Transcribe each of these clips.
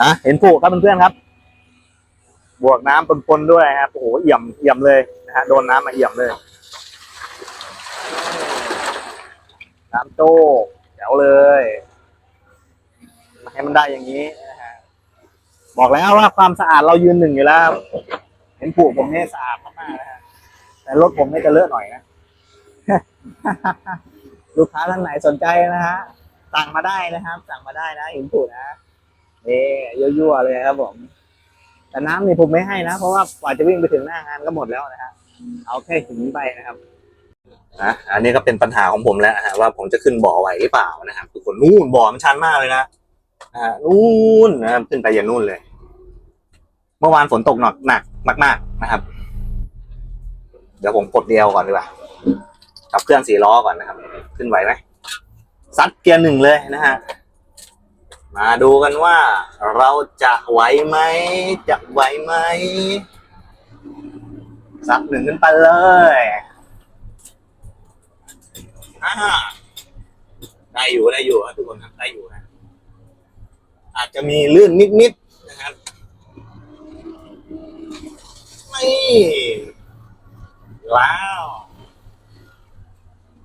นะเห็นผูครับเพื่อนๆครับ บวกน้ำปนๆด้วยครับโอ้โหเอี่ยมเอี่ยมเลยนะฮะโดนน้ำมาเอี่ยมเลย น้ำโจ๊กแจ๋วเลยให้มันได้อย่างนี้นะฮะบอกแล้วว่าความสะอาดเรายืนหนึ่งอยู่แล้ว เห็นผูผมเนี่ยสะอาดมากๆนะฮะแต่รถผมเนี่ยจะเลอะหน่อยนะลูกค้าท่านไหนสนใจนะฮะสั่งมาได้นะครับ สั่งมาได้นะเห็นผูนะ นี่ยั่วๆเลยครับผม แต่น้ำนี่ผมไม่ให้นะ เพราะว่ากว่าจะวิ่งไปถึงหน้างานก็หมดแล้วนะฮะเอาแค่ถึงไปนะครับนะอันนี้ก็เป็นปัญหาของผมแล้วฮะว่าผมจะขึ้นบ่อไหวหรือเปล่านะครับทุกคนนู่นบ่อมันชันมากเลยนะนะฮะนู่นนะครับขึ้นไปอย่างนู่นเลย เมื่อวานฝนตกหนักหนักมาก ๆ นะครับ เดี๋ยวผมกดเดียวก่อนดีกว่ากับเครื่องสี่ล้อก่อนนะครับ ขึ้นไหวไหมซัดเกียร์หนึ่งเลยนะฮะ มาดูกันว่า เราจะไหวไหม จะไหวไหมซัดหนึ่งขึ้นไปเลยอ่าได้อยู่ได้อยู่ครับทุกคนครับได้อยู่นะอาจจะมีลื่นนิดๆนะครับนี่ว้าว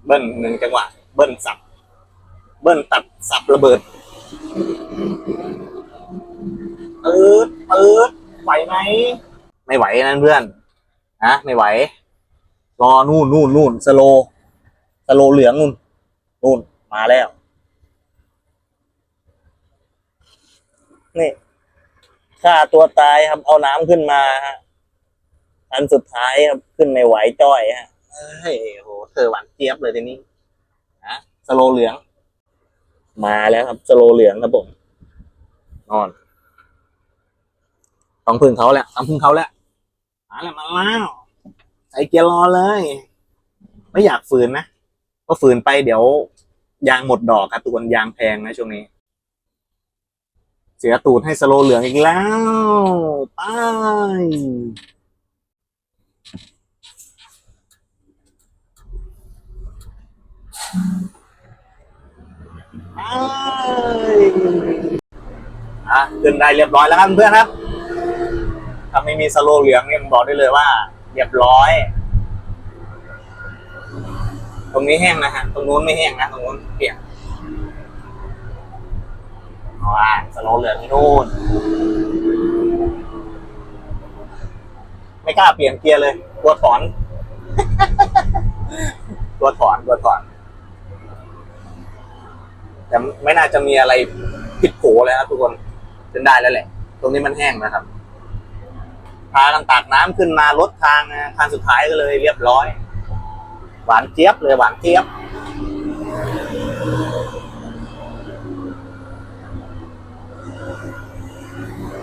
เบิ้ลหนึ่งจังหวะ เบิ้ลสับ เบิ้ลตัดสับระเบิด ปื๊ดปื๊ดไหวไหม ไม่ไหวนั่นเพื่อนนะไม่ไหว รอนู่นนู่นนู่นสโล สโลเหลืองนู่นนู่นมาแล้ว นี่ฆ่าตัวตายครับ เอาน้ำขึ้นมาฮะอันสุดท้ายครับ ขึ้นไม่ไหวจ้อยฮะเฮ้ยโหเธอหวานเจี๊ยบเลยทีนี้นะสโลเหลือง มาแล้วครับสโลเหลืองครับผมนอนต้องพึ่งเขาแหละต้องพึ่งเขาแหละมาแล้วมาแล้วใส่เกียร์รอเลย ไม่อยากฝืนนะก็ฝืนไปเดี๋ยวยางหมดดอกครับทุกคนยางแพงนะช่วงนี้ เสียตูดให้สโลเหลืองอีกแล้ว ไปไป อะขึ้นได้เรียบร้อยแล้วครับเพื่อนครับถ้าไม่มีสโลเหลืองเนี่ยผมบอกได้เลยว่า เรียบร้อย ตรงนี้แห้งนะฮะตรงนู้นไม่แห้งนะตรงนู้นเปียกว่าสโลเหลืองที่นู่นไม่กล้าเปลี่ยนเกียร์เลยกลัวถอนกลัวถอนกลัวถอนแต่ไม่น่าจะมีอะไรผิดโผเลยครับทุกคน จนได้แล้วแหละ ตรงนี้มันแห้งนะครับ พากันตักน้ำขึ้นมาลดทางทางสุดท้ายก็เลยเรียบร้อย หวานเจี๊ยบเลยหวานเจี๊ยบ อ